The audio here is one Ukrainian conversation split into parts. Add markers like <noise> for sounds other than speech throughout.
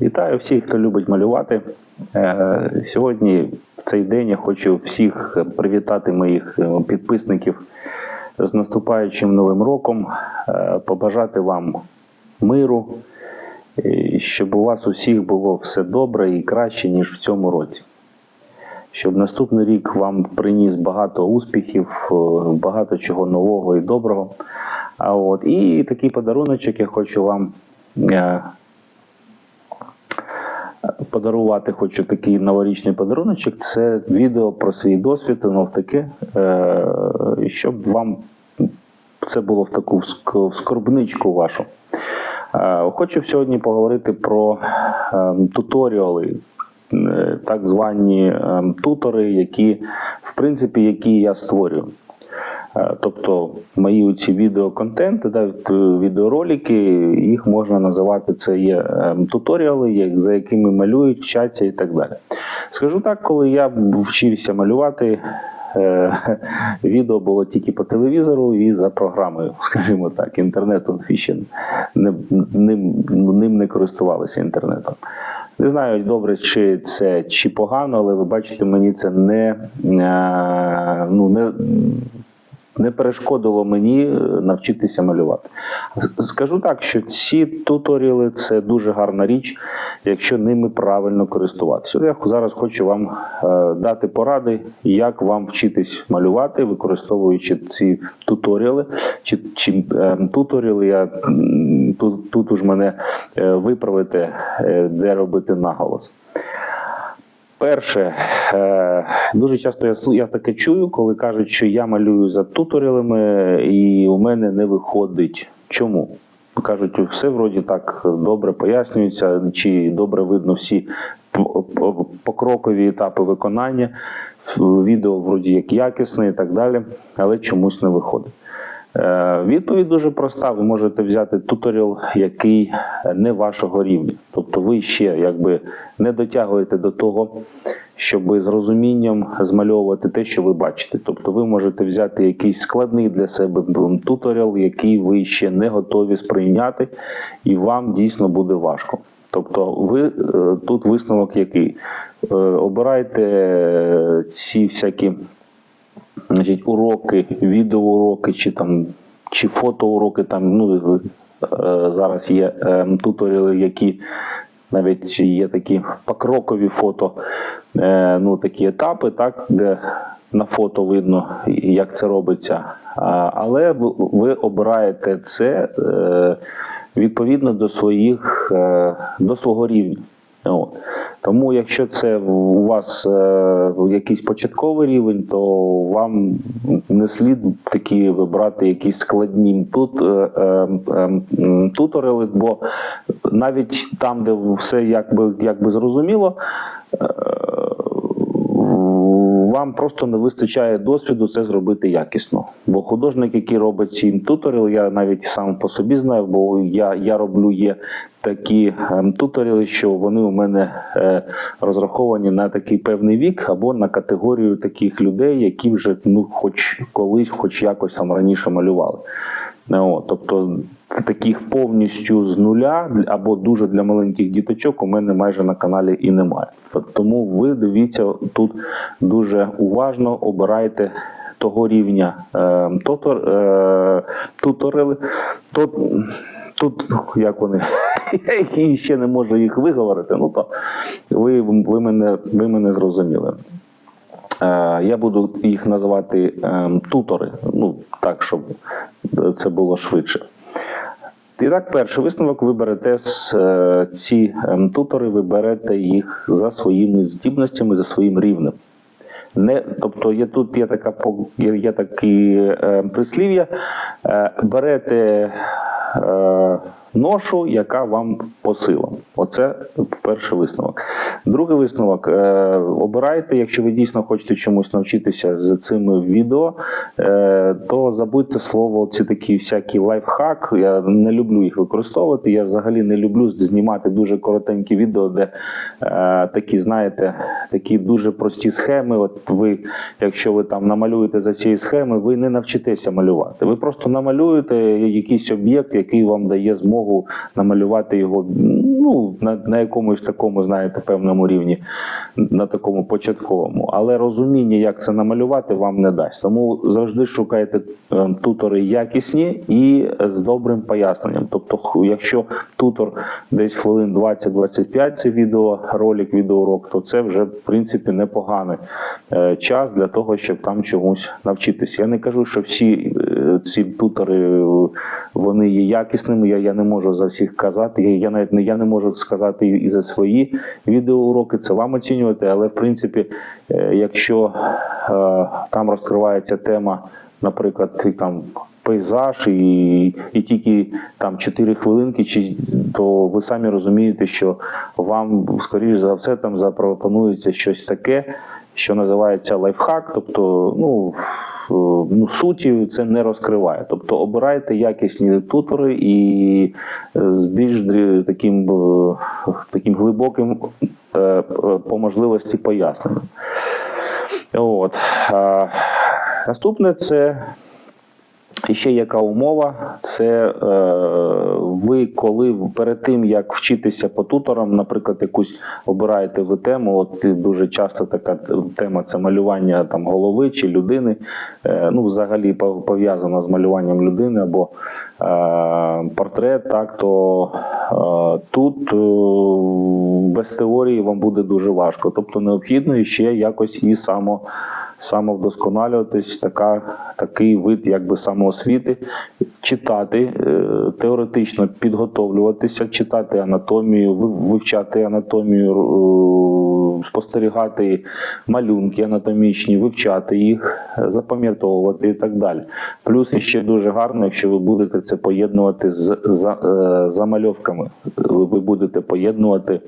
Вітаю всіх, хто любить малювати. Е, Сьогодні в цей день я хочу всіх привітати моїх е, підписників з наступаючим новим роком, е, побажати вам миру, щоб у вас усіх було все добре і краще, ніж в цьому році. Щоб наступний рік вам приніс багато успіхів, багато чого нового і доброго. А от і такий подаруночок я хочу вам подарувати хочу такий новорічний подаруночок. Це відео про свій досвід, навтаки, е, щоб вам це було в таку в скорбничку вашу. Е, Хочу сьогодні поговорити про е, туторіали, так звані тутори, які, в принципі, які я створюю. Е, Тобто мої ці відеоконтенти, да, е, відеоролики, їх можна називати це є е, туторіали, за якими малюють, вчаться і так далі. Скажу так, коли я вчився малювати, е, <laughs> відео було тільки по телевізору і за програмою, <laughs> скажімо так, інтернетом ще ним, ним не користувалися інтернетом. Не знаю добре, чи це чи погано, але ви бачите, мені це не, ну, не, не перешкодило мені е, навчитися малювати. Скажу так, що ці туторіали це дуже гарна річ, якщо ними правильно користуватися. Я зараз хочу вам е, дати поради, як вам вчитись малювати, використовуючи ці туторіали. Чи, чи е, туторіали я тут, тут уж мене виправити, де робити наголос. Перше, е, дуже часто я, я таке чую, коли кажуть, що я малюю за туторіалами і у мене не виходить. Чому? Кажуть, все вроді так добре пояснюється, чи добре видно всі покрокові етапи виконання, відео вроді як якісне і так далі, але чомусь не виходить. Е, Відповідь дуже проста. Ви можете взяти туторіал, який не вашого рівня. Тобто ви ще якби не дотягуєте до того, щоб з розумінням змальовувати те, що ви бачите. Тобто ви можете взяти якийсь складний для себе туторіал, який ви ще не готові сприйняти, і вам дійсно буде важко. Тобто, ви е, тут висновок який? Е, Обирайте ці всякі значить, уроки, відеоуроки, чи там чи фотоуроки, там ну е, зараз є е, туторіали, які навіть є такі покрокові фото, е, ну такі етапи, так, де на фото видно, як це робиться. Але ви- обираєте це відповідно до своїх до свого рівня. Тому, якщо це у вас е, якийсь початковий рівень, то вам не слід такі вибрати якісь складні тут е, е, е, м, бо навіть там, де все якби, якби зрозуміло, е, вам просто не вистачає досвіду це зробити якісно. Бо художник, який робить ці туторіали, я навіть сам по собі знаю, бо я, я роблю є такі ем, туторіали, що вони у мене е, розраховані на такий певний вік або на категорію таких людей, які вже ну, хоч колись, хоч якось там раніше малювали. Тобто таких повністю з нуля або дуже для маленьких діточок у мене майже на каналі і немає. Тому ви дивіться тут дуже уважно, обирайте того рівня е, тотор, е, туторили. Тут, тут як вони, <laughs> я ще не можу їх виговорити. Ну то ви, ви, мене, ви мене зрозуміли. Е, Я буду їх називати ем, тутори, ну так, щоб це було швидше. І так, перший висновок ви берете е, ці ем, тутори, ви берете їх за своїми здібностями, за своїм рівнем. Не, тобто є тут є така є такі е, прислів'я. Е, берете е, ношу, яка вам по силам. Оце перший висновок. Другий висновок. Е, обирайте, якщо ви дійсно хочете чомусь навчитися з цими відео, е, то забудьте слово ці такі всякі лайфхак. Я не люблю їх використовувати. Я взагалі не люблю знімати дуже коротенькі відео, де е, такі, знаєте, такі дуже прості схеми. От ви, якщо ви там намалюєте за цією схеми, ви не навчитеся малювати. Ви просто намалюєте якийсь об'єкт, який вам дає змогу змогу намалювати його ну, на, на якомусь такому, знаєте, певному рівні, на такому початковому. Але розуміння, як це намалювати, вам не дасть. Тому завжди шукайте е, тутори якісні і з добрим поясненням. Тобто, якщо тутор десь хвилин 20-25 це відеоролик, відеоурок, то це вже в принципі непоганий е, час для того, щоб там чомусь навчитися. Я не кажу, що всі ці тутори вони є якісними. Я, я не можу за всіх казати. Я, навіть не я не можу сказати і за свої відеоуроки. Це вам оцінювати. Але в принципі, е, якщо е, там розкривається тема, наприклад, там. Пейзаж і, і тільки там 4 хвилинки, чи то ви самі розумієте, що вам скоріш за все там запропонується щось таке, що називається лайфхак, тобто ну, ну суті це не розкриває. Тобто обирайте якісні тутори і е, з більш таким, е, таким глибоким е, е, по можливості поясненням. От. Наступне це і ще яка умова? Це е, ви коли перед тим як вчитися по туторам, наприклад, якусь обираєте ви тему. От дуже часто така тема це малювання там голови чи людини. Е, ну, взагалі пов- пов'язано з малюванням людини або е, портрет, так то е, тут е, без теорії вам буде дуже важко. Тобто необхідно ще якось і само самовдосконалюватись, така, такий вид якби самоосвіти, читати, е, теоретично підготовлюватися, читати анатомію, вивчати анатомію, е, спостерігати малюнки анатомічні, вивчати їх, запам'ятовувати і так далі. Плюс ще дуже гарно, якщо ви будете це поєднувати з е, замальовками. Ви, будете поєднувати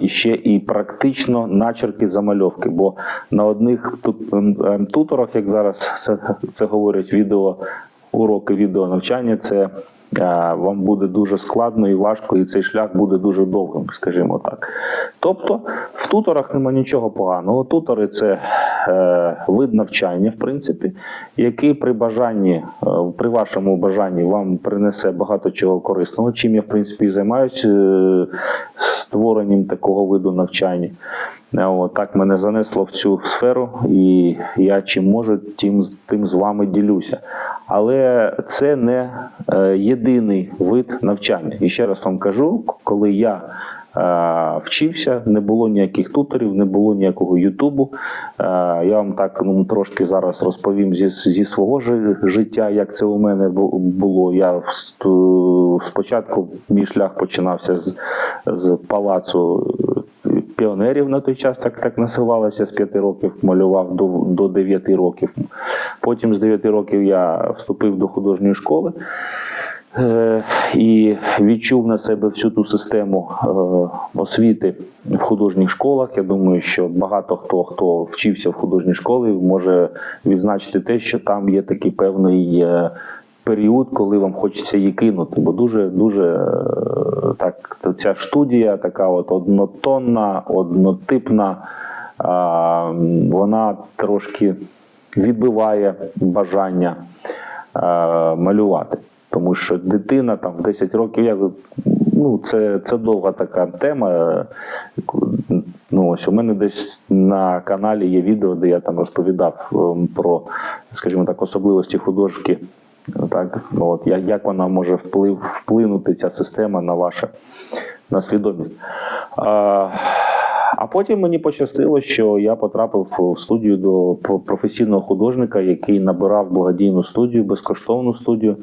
і ще і практично начерки замальовки. Бо на одних ем, ем, туторах, як зараз це, це говорять відео, уроки відео навчання, це вам буде дуже складно і важко, і цей шлях буде дуже довгим, скажімо так. Тобто в туторах нема нічого поганого. Тутори це е, вид навчання, в принципі, який при бажанні, е, при вашому бажанні вам принесе багато чого корисного, чим я в принципі і займаюся е, створенням такого виду навчання. Е, От, так мене занесло в цю сферу, і я чим можу, тим, тим з вами ділюся. Але це не е, єдиний вид навчання. І ще раз вам кажу, коли я е, вчився, не було ніяких туторів, не було ніякого Ютубу. Я вам так ну, трошки зараз розповім зі, зі свого жи- життя, як це у мене було. Я спочатку мій шлях починався з, з палацу піонерів на той час, так, так називалося, з 5 років малював до, до 9 років. Потім з 9 років я вступив до художньої школи. Е, і відчув на себе всю ту систему е, освіти в художніх школах. Я думаю, що багато хто хто вчився в художній школі, може відзначити те, що там є такий певний е, період, коли вам хочеться її кинути. Бо дуже дуже е, так ця студія така от однотонна, однотипна. Вона трошки відбиває бажання е, малювати. Тому що дитина там в 10 років, я, ну, це, це довга така тема. Ну, ось у мене десь на каналі є відео, де я там розповідав ем, про, скажімо так, особливості художки. Так, ну, от, як, як вона може вплив, вплинути ця система на ваше на свідомість. А, а потім мені пощастило, що я потрапив в студію до професійного художника, який набирав благодійну студію, безкоштовну студію.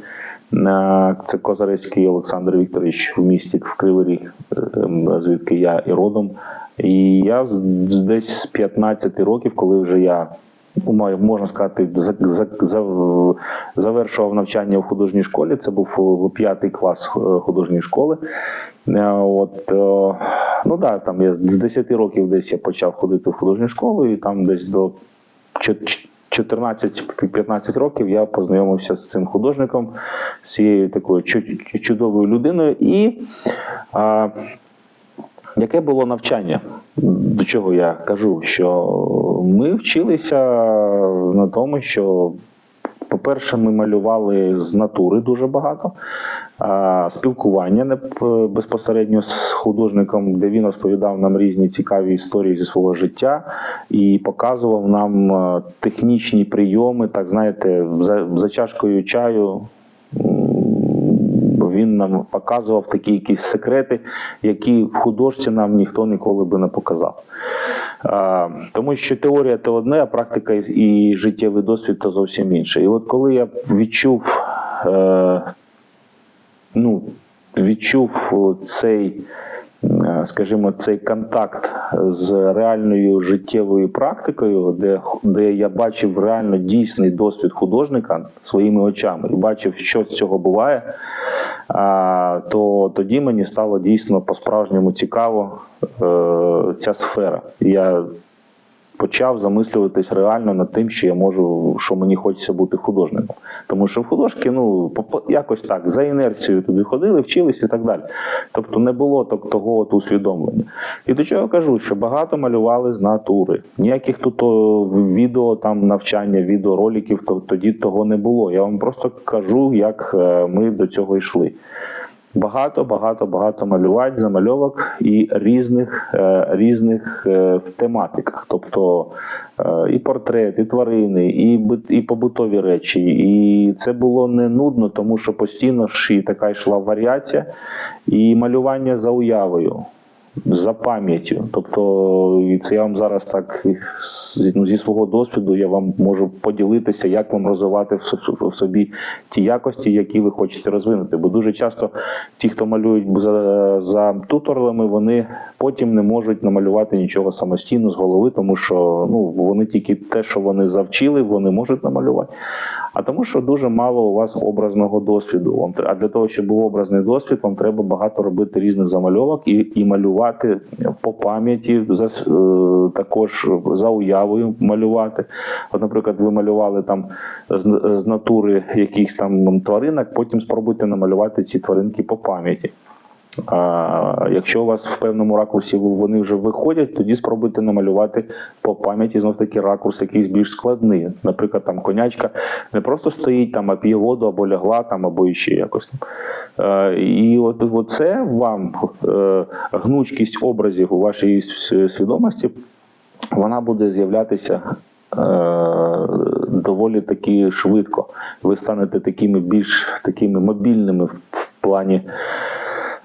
Це Козарецький Олександр Вікторович в місті в Кривий Ріг, е, звідки я і родом. І я десь з 15 років, коли вже я можна сказати, за, за, за, завершував навчання в художній школі. Це був е, п'ятий клас е, художньої школи. Е, От, ну да, там я з 10 років десь я почав ходити в художню школу, і там десь до 14-15 років я познайомився з цим художником, з цією такою чудовою людиною. І а, яке було навчання? До чого я кажу? Що ми вчилися на тому, що, По-перше, ми малювали з натури дуже багато. А, спілкування безпосередньо з художником, де він розповідав нам різні цікаві історії зі свого життя і показував нам технічні прийоми, так знаєте, за чашкою чаю. Він нам показував такі якісь секрети, які в художці нам ніхто ніколи би не показав. Тому що теорія це одне, а практика і- життєвий досвід це зовсім інше. І от коли я відчув, е, ну, відчув цей, скажімо, цей контакт з реальною життєвою практикою, де, де я бачив реально дійсний досвід художника своїми очами і бачив, що з цього буває, то тоді мені стало дійсно по-справжньому цікаво е, ця сфера. Я почав замислюватись реально над тим, що я можу, що мені хочеться бути художником. Тому що в художки, ну, якось так, за інерцією туди ходили, вчились і так далі. Тобто не було того от усвідомлення. І до чого я кажу, що багато малювали з натури. Ніяких тут відео, там навчання, відеороликів, то тоді того не було. Я вам просто кажу, як е, ми до цього йшли. Багато, багато, багато малювань, замальовок і різних, е, різних е, тематиках. Тобто е, і портрет, і тварини, і, і побутові речі. І це було не нудно, тому що постійно ж і така йшла варіація, і малювання за уявою. За пам'яттю, тобто, це я вам зараз так ну, зі свого досвіду я вам можу поділитися, як вам розвивати в собі ті якості, які ви хочете розвинути. Бо дуже часто ті, хто малюють за, за туторами, вони потім не можуть намалювати нічого самостійно з голови, тому що ну вони тільки те, що вони завчили, вони можуть намалювати. А тому, що дуже мало у вас образного досвіду. А для того, щоб був образний досвід, вам треба багато робити різних замальовок і, і малювати по пам'яті, за, е, також за уявою малювати. От, наприклад, ви малювали там з натури якихось там тваринок, потім спробуйте намалювати ці тваринки по пам'яті. А якщо у вас в певному ракурсі вони вже виходять, тоді спробуйте намалювати по пам'яті знов таки ракурс якийсь більш складний. Наприклад, там конячка не просто стоїть там, а п'є воду або лягла там, або іще якось там. Е, І от, це вам е, гнучкість образів у вашій свідомості, вона буде з'являтися. е, Доволі таки швидко. Ви станете такими більш такими мобільними в плані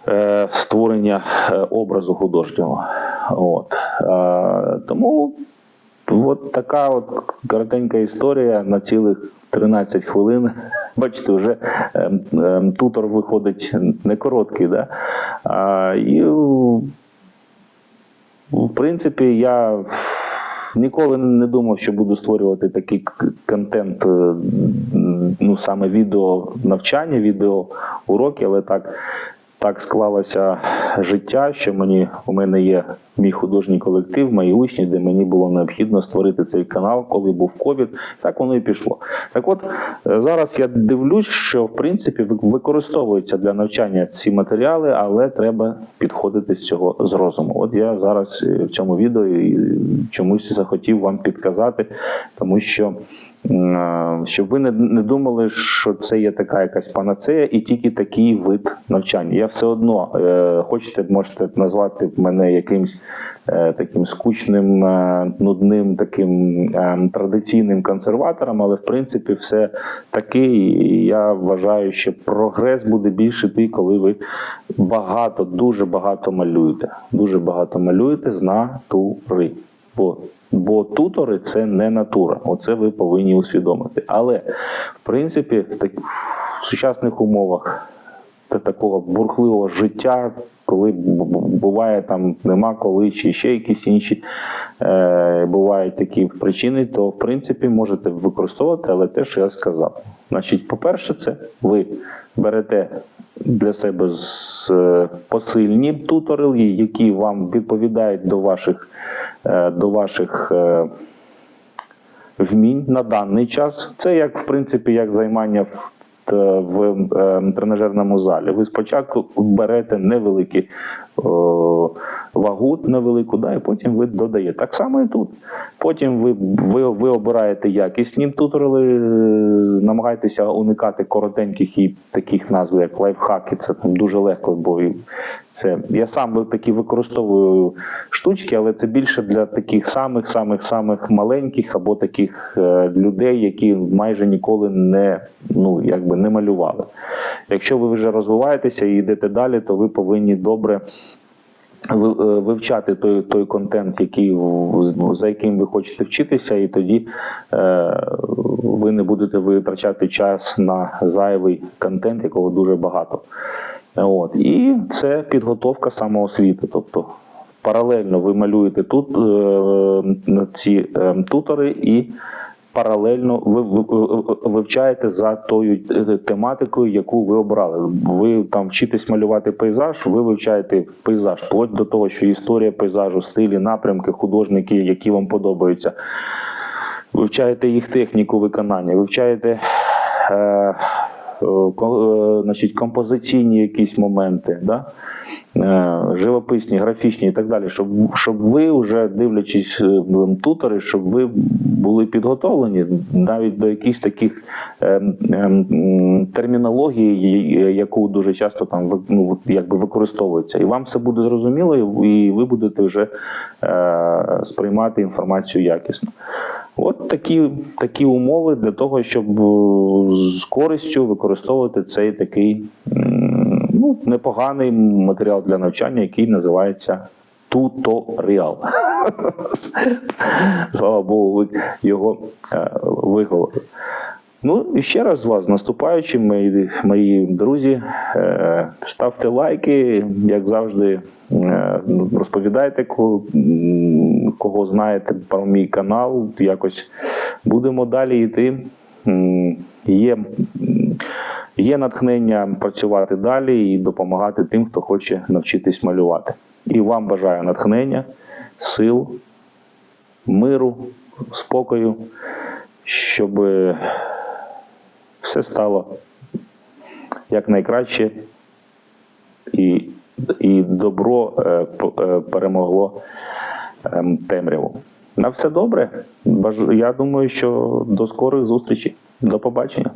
е, створення е, образу художнього. От. Е, тому от така от коротенька історія на цілих 13 хвилин. <laughs> Бачите, вже ем, ем, тутор виходить не короткий. Да? І в принципі, я ніколи не думав, що буду створювати такий контент, ну саме відео навчання, відео уроки, але так. Так склалося життя, що мені у мене є мій художній колектив, мої учні, де мені було необхідно створити цей канал, коли був ковід. Так воно і пішло. Так от е, зараз я дивлюсь, що в принципі ви- використовуються для навчання ці матеріали, але треба підходити з цього з розуму. От я зараз е, в цьому відео чомусь захотів вам підказати, тому що. Е, Щоб ви не, не думали, що це є така якась панацея і тільки такий вид навчання. Я все одно е, хочете, можете назвати мене якимсь е, таким скучним, е, нудним, таким е, традиційним консерватором, але в принципі все таки. І я вважаю, що прогрес буде більше йти, коли ви багато, дуже багато малюєте. Дуже багато малюєте з натури. Бо, бо тутори це не натура. Оце ви повинні усвідомити. Але в принципі, так, в сучасних умовах та такого бурхливого життя, коли буває там нема коли, чи ще якісь інші е, бувають такі причини, то в принципі можете використовувати, але те, що я сказав. Значить, по-перше, це ви берете для себе е, посильні туторинги, які вам відповідають до ваших, е, до ваших е, вмінь на даний час. Це як в принципі як займання в, в тренажерному залі. Ви спочатку берете невеликі вагу невелику, да, і потім ви додаєте. Так само і тут. Потім ви, ви, ви обираєте якісні туторили, е, намагайтеся уникати коротеньких і таких назв, як лайфхаки. Це там дуже легко, бо це я сам такі використовую штучки, але це більше для таких самих самих самих маленьких або таких е, людей, які майже ніколи не ну якби не малювали. Якщо ви вже розвиваєтеся і йдете далі, то ви повинні добре вивчати той, той контент, який за яким ви хочете вчитися, і тоді е, ви не будете витрачати час на зайвий контент, якого дуже багато. От. І це підготовка самоосвіти. Тобто паралельно ви малюєте тут е, ці е, тутори і паралельно ви, ви, ви- вивчаєте за тою е, тематикою, яку ви обрали. Ви там вчитесь малювати пейзаж, ви вивчаєте пейзаж, вплоть до того, що історія пейзажу, стилі, напрямки, художники, які вам подобаються. Вивчаєте їх техніку виконання, вивчаєте е, е, е, значить, композиційні якісь моменти, да? Е, живописні, графічні і так далі, щоб, щоб ви вже дивлячись е, тутори, щоб ви були підготовлені навіть до якихось таких е, термінології, е, яку дуже часто там ну, якби використовується. І вам все буде зрозуміло, і ви будете вже сприймати інформацію якісно. От такі, такі умови для того, щоб з користю використовувати цей такий ну, непоганий матеріал для навчання, який називається туторіал. <laughs> Слава Богу, ви його е, виговорили. Ну і ще раз вас наступаючим, мої, мої друзі. Е, ставте лайки, як завжди, е, розповідайте, кого, кого знаєте про мій канал. Якось будемо далі йти. Є, є натхнення працювати далі і допомагати тим, хто хоче навчитись малювати. І вам бажаю натхнення, сил, миру, спокою, щоб все стало якнайкраще і, і добро е, е, перемогло ем, темряву. На все добре. Я думаю, що до скорих зустрічей. До побачення.